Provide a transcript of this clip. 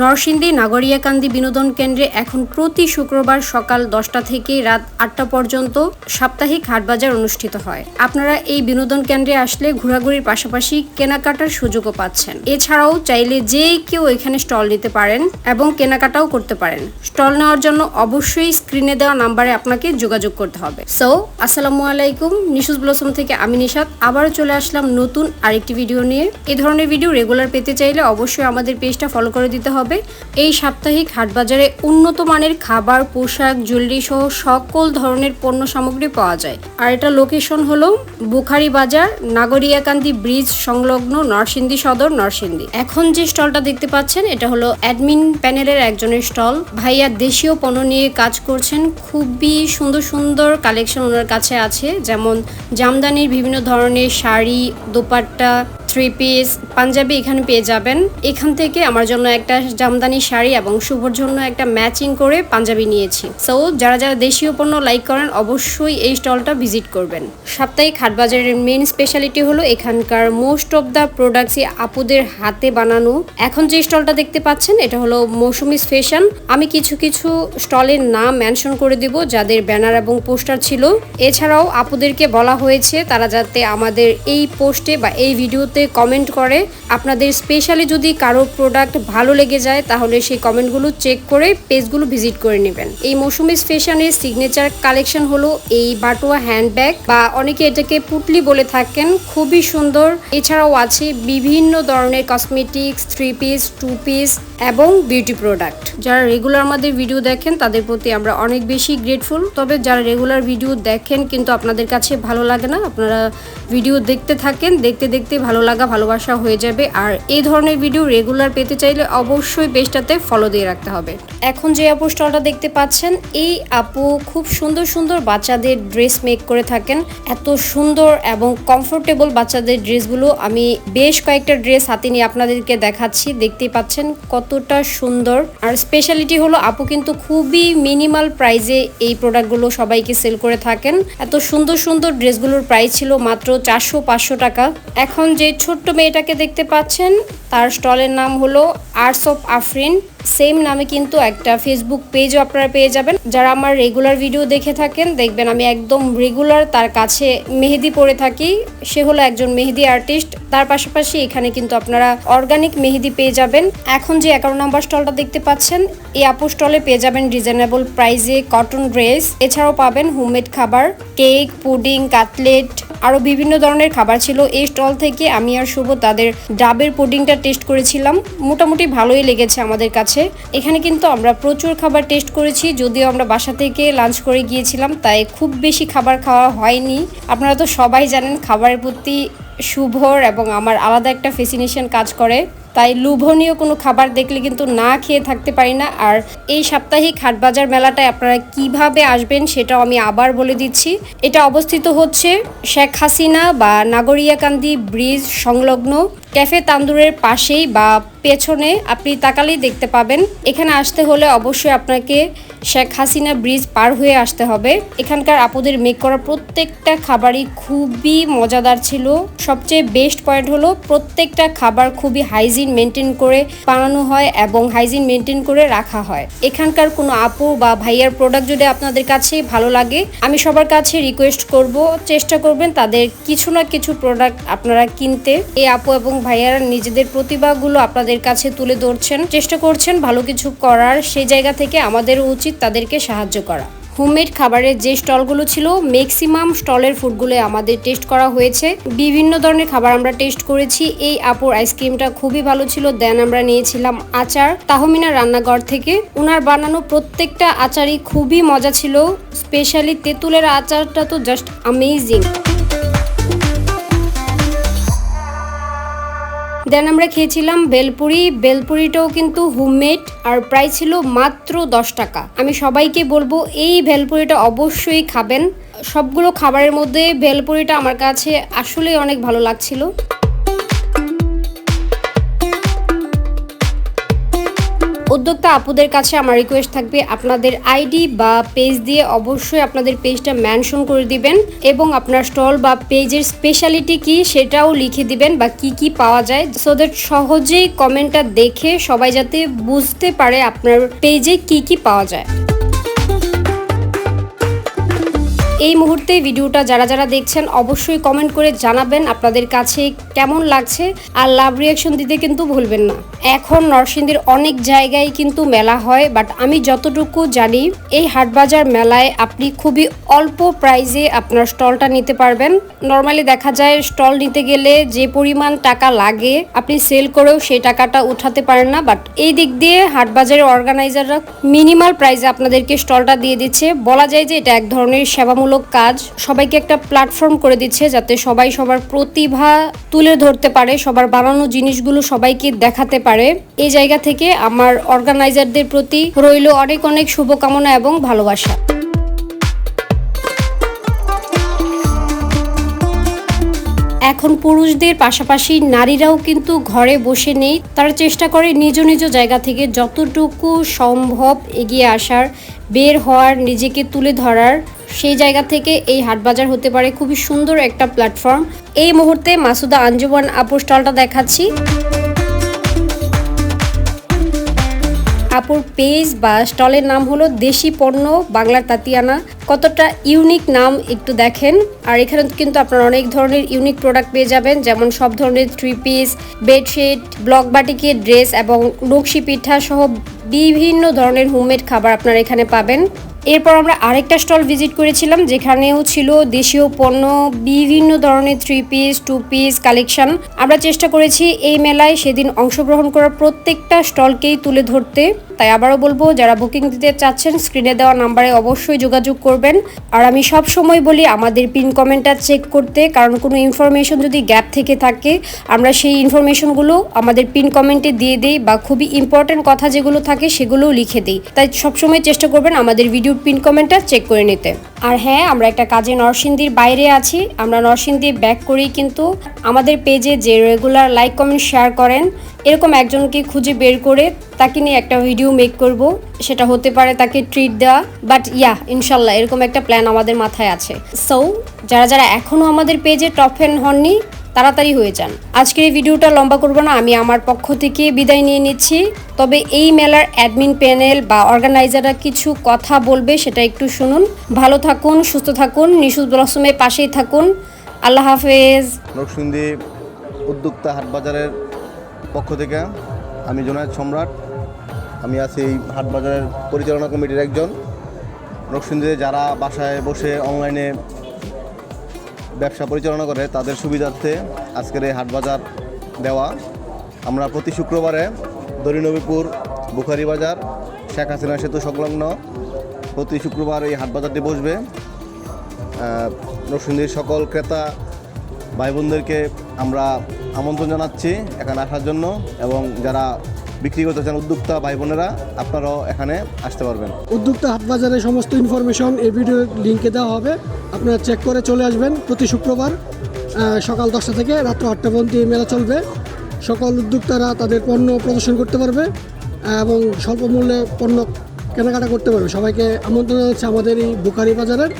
নরসিংদী নাগরিয়াকান্দি বিনোদন কেন্দ্রে এখন প্রতি শুক্রবার সকাল দশটা থেকে রাত আটটা পর্যন্ত সাপ্তাহিক হাটবাজার অনুষ্ঠিত হয়। আপনারা এই বিনোদন কেন্দ্রে আসলে ঘোরাঘুরির পাশাপাশি কেনাকাটার সুযোগও পাচ্ছেন। এছাড়াও চাইলে যে কেউ এখানে স্টল নিতে পারেন এবং কেনাকাটাও করতে পারেন। স্টল নেওয়ার জন্য অবশ্যই স্ক্রিনে দেওয়া নাম্বারে আপনাকে যোগাযোগ করতে হবে। সো আসসালামু আলাইকুম। নিশুজ ব্লসম থেকে আমি নিশাদ আবারও চলে আসলাম নতুন আরেকটি ভিডিও নিয়ে। এ ধরনের ভিডিও রেগুলার পেতে চাইলে অবশ্যই আমাদের পেজটা ফলো করে দিতে হবে। এই সাপ্তাহিক হাটবাজারে উন্নত মানের খাবার, পোশাক, জুয়েলারি সহ সকল ধরনের পণ্য সামগ্রী পাওয়া যায়। আর এটা লোকেশন হলো বুখারি বাজার নাগরিয়াকান্দি ব্রিজ সংলগ্ন নরসিংদী সদর নরসিংদী। এখন যে স্টলটা দেখতে পাচ্ছেন, এটা হলো অ্যাডমিন প্যানেলের একজনের স্টল। ভাইয়া দেশীয় পণ্য নিয়ে কাজ করছেন। খুবই সুন্দর সুন্দর কালেকশন ওনার কাছে আছে। যেমন জামদানির বিভিন্ন ধরনের শাড়ি, দোপাট্টা থ্রি পিস পাঞ্জাবি এখানে পেয়ে যাবেন। এখান থেকে আমার জন্য একটা জামদানি শাড়ি এবং শুভর জন্য একটা ম্যাচিং করে পাঞ্জাবি নিয়েছি। সো যারা যারা দেশীয় পণ্য লাইক করেন, অবশ্যই এই স্টলটা ভিজিট করবেন। সাপ্তাহিক হাটবাজারের মেন স্পেশালিটি হলো এখানকার মোস্ট অফ দ্য প্রোডাক্টসই আপুদের হাতে বানানো। এখন যে স্টলটা দেখতে পাচ্ছেন, এটা হলো মৌসুমিস ফ্যাশন আমি কিছু কিছু স্টলের নাম মেনশন করে দিব, যাদের ব্যানার এবং পোস্টার ছিল। এছাড়াও আপুদেরকে বলা হয়েছে, তারা যাতে আমাদের এই পোস্টে বা এই ভিডিওতে কমেন্ট করে। আপনাদের স্পেশালি যদি কারও প্রোডাক্ট ভালো লেগে যায়, তাহলে সেই কমেন্টগুলো চেক করে পেজগুলো ভিজিট করে নেবেন। এই মৌসুমিস ফ্যাশনের সিগনেচার কালেকশন হলো এই বাটুয়া হ্যান্ডব্যাগ বা অনেকে এটাকে পুটলি বলে থাকেন, খুবই সুন্দর। এছাড়াও আছে বিভিন্ন ধরনের cosmetics three piece two piece এবং বিউটি প্রোডাক্ট যারা রেগুলার আমাদের ভিডিও দেখেন, তাদের প্রতি আমরা অনেক বেশি গ্রেটফুল তবে যারা রেগুলার ভিডিও দেখেন, কিন্তু আপনাদের কাছে ভালো লাগে না, আপনারা ভিডিও দেখতে থাকেন, দেখতে দেখতে ভালো লাগা, ভালোবাসা হয়ে যাবে। আর এই ধরনের ভিডিও রেগুলার পেতে চাইলে অবশ্যই পেজটাতে ফলো দিয়ে রাখতে হবে। এখন যে আপু স্টলটা দেখতে পাচ্ছেন, এই আপু খুব সুন্দর সুন্দর বাচ্চাদের ড্রেস মেক করে থাকেন। এত সুন্দর এবং কমফোর্টেবল বাচ্চাদের ড্রেসগুলো আমি বেশ কয়েকটা ড্রেস হাতে নিয়ে আপনাদেরকে দেখাচ্ছি। দেখতেই পাচ্ছেন কতটা সুন্দর। আর স্পেশালিটি হলো, আপু কিন্তু খুবই মিনিমাল প্রাইজে এই প্রোডাক্টগুলো সবাইকে সেল করে থাকেন। এত সুন্দর সুন্দর ড্রেসগুলোর প্রাইস ছিল মাত্র চারশো পাঁচশো টাকা। এখন যে ছোট্ট মেয়েটাকে দেখতে পাচ্ছেন, তার স্টলের নাম হলো আর্টস অফ আফরিন সেম নামে কিন্তু একটা ফেসবুক পেজও আপনারা পেয়ে যাবেন। যারা আমার রেগুলার ভিডিও দেখে থাকেন, দেখবেন আমি একদম রেগুলার তার কাছে মেহেদি পরে থাকি। সে হলো একজন মেহেদি আর্টিস্ট তার পাশাপাশি এখানে কিন্তু আপনারা অর্গানিক মেহেদি পেয়ে যাবেন। এখন যে এগারো নম্বর স্টলটা দেখতে পাচ্ছেন, এই আপু স্টলে পেয়ে যাবেন রিজনেবল প্রাইসে কটন ড্রেস এছাড়াও পাবেন হোমমেড খাবার কেক পুডিং কাটলেট আরও বিভিন্ন ধরনের খাবার ছিল। এই স্টল থেকে আমি আর শুভ তাদের ডাবের পুডিংটা টেস্ট করেছিলাম। মোটামুটি ভালোই লেগেছে আমাদের কাছে। এখানে কিন্তু আমরা প্রচুর খাবার টেস্ট করেছি, যদিও আমরা বাসা থেকে লাঞ্চ করে গিয়েছিলাম, তাই খুব বেশি খাবার খাওয়া হয়নি। আপনারা তো সবাই জানেন, খাবারের প্রতি শুভর এবং আমার আলাদা একটা ফেসিনেশন কাজ করে। তাই লোভনীয় কোনো খাবার দেখলে কিন্তু না খেয়ে থাকতে পারি না। আর এই সাপ্তাহিক হাটবাজার মেলাটায় আপনারা কীভাবে আসবেন সেটাও আমি আবার বলে দিচ্ছি। এটা অবস্থিত হচ্ছে শেখ হাসিনা বা নাগরিয়াকান্দি ব্রিজ সংলগ্ন ক্যাফে তান্দুরের পাশেই বা পেছনে আপনি তাকালেই দেখতে পাবেন। এখানে আসতে হলে অবশ্যই আপনাকে শেখ হাসিনা ব্রিজ পার হয়ে আসতে হবে। এখানকার আপুদের মেক করা প্রত্যেকটা খাবারই খুবই মজাদার ছিল। সবচেয়ে বেস্ট পয়েন্ট হলো প্রত্যেকটা খাবার খুবই হাইজিন মেনটেন করে বানানো হয় এবং হাইজিন মেনটেন করে রাখা হয়। এখানকার কোনো আপু বা ভাইয়ার প্রোডাক্ট যদি আপনাদের কাছে ভালো লাগে, আমি সবার কাছে রিকোয়েস্ট করব। চেষ্টা করবেন তাদের কিছু না কিছু প্রোডাক্ট আপনারা কিনতে। এই আপু এবং ভাইয়ারা নিজেদের প্রতিভাগুলো আপনাদের কাছে তুলে ধরছেন, চেষ্টা করছেন ভালো কিছু করার, সেই জায়গা থেকে আমাদেরও উচিত তাদেরকে সাহায্য করা। হোমমেড খাবারের যে স্টলগুলো ছিল, ম্যাক্সিমাম স্টলের ফুডগুলো আমাদের টেস্ট করা হয়েছে। বিভিন্ন ধরনের খাবার আমরা টেস্ট করেছি। এই আপুর আইসক্রিমটা খুবই ভালো ছিল, দেন আমরা নিয়েছিলাম আচার। তাহমিনা রান্নাঘর থেকে ওনার বানানো প্রত্যেকটা আচারই খুবই মজা ছিল, স্পেশালি তেঁতুলের আচারটা তো জাস্ট আমেজিং দেন আমরা খেয়েছিলাম বেলপুরি। বেলপুরিটাও কিন্তু হোমমেড আর প্রাইস ছিল মাত্র দশ টাকা। আমি সবাইকে বলব, এই ভেলপুরিটা অবশ্যই খাবেন। সবগুলো খাবারের মধ্যে ভেলপুরিটা আমার কাছে আসলেই অনেক ভালো লাগছিল। উদ্যোক্তা আপুদের কাছে আমার রিকোয়েস্ট থাকবে, আপনাদের আইডি বা পেজ দিয়ে অবশ্যই আপনাদের পেজটা মেনশন করে দিবেন এবং আপনার স্টল বা পেজের স্পেশালিটি কি সেটাও লিখে দিবেন বা কি কি পাওয়া যায় সো দ্যাট সহজেই কমেন্টটা দেখে সবাই যাতে বুঝতে পারে আপনার পেজে কি কি পাওয়া যায়। এই মুহূর্তে ভিডিওটা যারা যারা দেখছেন অবশ্যই কমেন্ট করে জানাবেন আপনাদের কাছে কেমন লাগছে আর লাভ রিয়াকশন দিতে কিন্তু ভুলবেন না। এখন নরসিংদীর অনেক জায়গায় কিন্তু মেলা হয় বাট আমি যতটুকু জানি এই হাটবাজার মেলায় আপনি খুবই অল্প প্রাইজে আপনার স্টলটা নিতে পারবেন। নর্মালি দেখা যায় স্টল নিতে গেলে যে পরিমাণ টাকা লাগে, আপনি সেল করেও সেই টাকাটা উঠাতে পারেন না বাট এই দিক দিয়ে হাটবাজারের অর্গানাইজাররা মিনিমাল প্রাইজে আপনাদেরকে স্টলটা দিয়ে দিচ্ছে। বলা যায় যে এটা এক ধরনের সেবামূলক কাজ সবাইকে একটা প্ল্যাটফর্ম করে দিচ্ছে যাতে সবাই সবার প্রতিভা তুলে ধরতে পারে, সবার বানানো জিনিসগুলো সবাইকে দেখাতে পারে। এই জায়গা থেকে আমার অর্গানাইজারদের প্রতি রইল অনেক অনেক শুভকামনা এবং ভালোবাসা। এখন পুরুষদের পাশাপাশি নারীরাও কিন্তু ঘরে বসে নেই, তারা চেষ্টা করে নিজ নিজ জায়গা থেকে যতটুকু সম্ভব এগিয়ে আসার, বের হওয়ার, নিজেকে তুলে ধরার। সেই জায়গা থেকে এই হাটবাজার হতে পারে খুবই সুন্দর একটা প্ল্যাটফর্ম এই মুহূর্তে মাসুদা আঞ্জুমান আপুর স্টলটা দেখাচ্ছি। আপুর পেজ বা স্টলের নাম হলো দেশি পণ্য বাংলার তাতিয়ানা। কতটা ইউনিক নাম একটু দেখেন। আর এখানে কিন্তু আপনারা অনেক ধরনের ইউনিক প্রোডাক্ট পেয়ে যাবেন, যেমন সব ধরনের থ্রি পিস বেডশিট ব্লক বাটিকের ড্রেস এবং নকশি পিঠা সহ বিভিন্ন ধরনের হোমমেড খাবার আপনারা এখানে পাবেন। এরপর আমরা আরেকটা স্টল ভিজিট করেছিলাম, যেখানেও ছিল দেশীয় পণ্য, বিভিন্ন ধরনের three piece two piece collection আমরা চেষ্টা করেছি এই মেলায় সেদিন অংশগ্রহণ করা প্রত্যেকটা স্টলকেই তুলে ধরতে। তাই আবারও বলব, যারা বুকিং দিতে চাচ্ছেন স্ক্রিনে দেওয়া নাম্বারে অবশ্যই যোগাযোগ করবেন। আর আমি সব সময় বলি, আমাদের পিন কমেন্টটা চেক করতে, কারণ কোনো ইনফরমেশন যদি গ্যাপ থেকে থাকে, আমরা সেই ইনফরমেশনগুলো আমাদের পিন কমেন্টে দিয়ে দিই বা খুবই ইম্পর্টেন্ট কথা যেগুলো থাকে সেগুলোও লিখে দিই। তাই সবসময় চেষ্টা করবেন আমাদের ভিডিওর পিন কমেন্টটা চেক করে নিতে। আর হ্যাঁ আমরা একটা কাজে নরসিংদীর বাইরে আছি, আমরা নরসিংদী ব্যাক করেই কিন্তু আমাদের পেজে যে রেগুলার লাইক কমেন্ট শেয়ার করেন এরকম একজনকে খুঁজে বের করে তাকে নিয়ে একটা ভিডিও মেক করব। সেটা হতে পারে তাকে ট্রিট দেওয়া বাট ইয়া ইনশাল্লাহ এরকম একটা প্ল্যান আমাদের মাথায় আছে। সো যারা যারা এখনও আমাদের পেজে টপ ফ্যান হননি, তাড়াতাড়ি হয়ে যান। আজকের এই ভিডিওটা লম্বা করব না, আমি আমার পক্ষ থেকে বিদায় নিয়ে নিচ্ছি। তবে এই মেলার অ্যাডমিন প্যানেল বা অর্গানাইজাররা কিছু কথা বলবে, সেটা একটু শুনুন। ভালো থাকুন, সুস্থ থাকুন নিশুদ ব্লসমের পাশেই থাকুন। আল্লাহ হাফেজ। উদ্যোক্তা হাটবাজারের পক্ষ থেকে আমি জোনায়দ সম্রাট, আমি আছি এই হাটবাজারের পরিচালনা কমিটির একজন। নরসিংদীতে যারা বাসায় বসে অনলাইনে ব্যবসা পরিচালনা করে, তাদের সুবিধার্থে আজকের এই হাটবাজার দেওয়া। আমরা প্রতি শুক্রবারে দরিনবীপুর বুখারি বাজার, শেখ হাসিনা সেতু সংলগ্ন প্রতি শুক্রবার এই হাটবাজারটি বসবে। নরসিংদীর সকল ক্রেতা ভাই বোনদেরকে আমরা আমন্ত্রণ জানাচ্ছি এখানে আসার জন্য এবং যারা বিক্রি করতে চান উদ্যোক্তা ভাই বোনেরা, আপনারাও এখানে আসতে পারবেন। উদ্যোক্তা হাটবাজারের সমস্ত ইনফরমেশন এই ভিডিও লিঙ্কে দেওয়া হবে। আপনারা চেক করে চলে আসবেন প্রতি শুক্রবার সকাল দশটা থেকে রাত্র আটটা পর্যন্ত এই মেলা চলবে। সকল উদ্যোক্তারা তাদের পণ্য প্রদর্শন করতে পারবে এবং স্বল্প মূল্যে পণ্য কেনাকাটা করতে পারবে। সবাইকে আমন্ত্রণ জানাচ্ছি আমাদের এই বুকারি বাজারের।